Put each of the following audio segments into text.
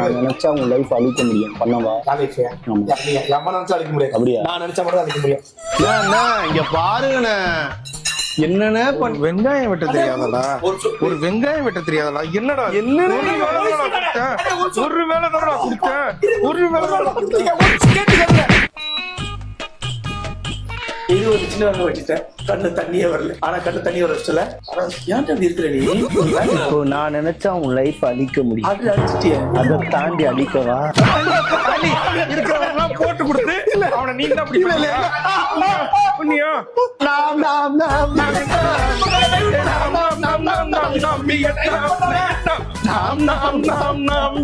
நான் நினைச்சா உன் லைஃப் அழிக்க முடியும். பண்ணவா? எம்ம நினைச்சா அழிக்க முடியாது. அப்படியா? நான் நினைச்சா மட்டும் தான் அழிக்க முடியும். இங்க பாருங்கண்ணே. பண்ண வெங்காயம் வெட்ட தெரியாதடா. ஒரு வெங்காயம் வெட்ட தெரியாதடா. என்னடா என்னடா ஒரு வேலை தானடா கொடுத்தேன். ஒரு வேலை தானடா கிருஷ்ணவங்க வச்சுட்டேன் கண்ணு தண்ணியே வரல ஆனா கண்ணு தண்ணி வர வச்சல ஆனா ஏன்டா இருக்கிற நீ இப்போ நான் நினைச்சா உன் லைஃப் அழிக்க முடியும் அது அழிச்சிட்டியே அதை தாண்டி அழிக்கவா இருக்கிறவங்க போட்டு கொடுத்து அவனை நீ தான் பிடிக்கல புண்ணியம் நாம் நாம் நாம் நாம் நாம் நாம்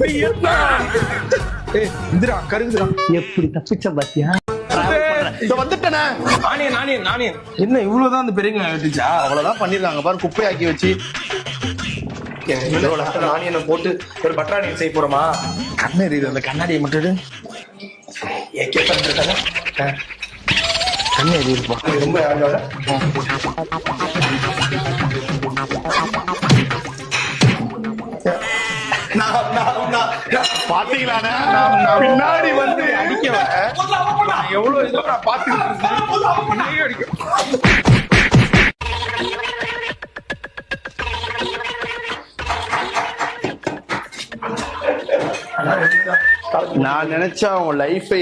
எப்படி தப்பிச்ச பாத்தியா வந்துடுறேன் இந்த வந்துட்டேனே. நானியன் நானியன் என்ன இவ்வளவுதான் அந்த பெரியவங்க வெட்டுச்சா அவ்வளவுதான் பண்ணிருக்காங்க. பாரு குப்பையாக்கி வச்சு. நானியனை போட்டு ஒரு பட்டராணியன் செய்ய போறோமா? கண்ணாடி அந்த கண்ணாடியை மட்டும் கண்ணாடி இருப்பா ரொம்ப பாத்தீங்களா பின்னாடி வந்து அடிக்க எவ்வளோ இதோ நான் பார்த்துக்கிட்டு நான் நினைச்சா உன் லைஃபை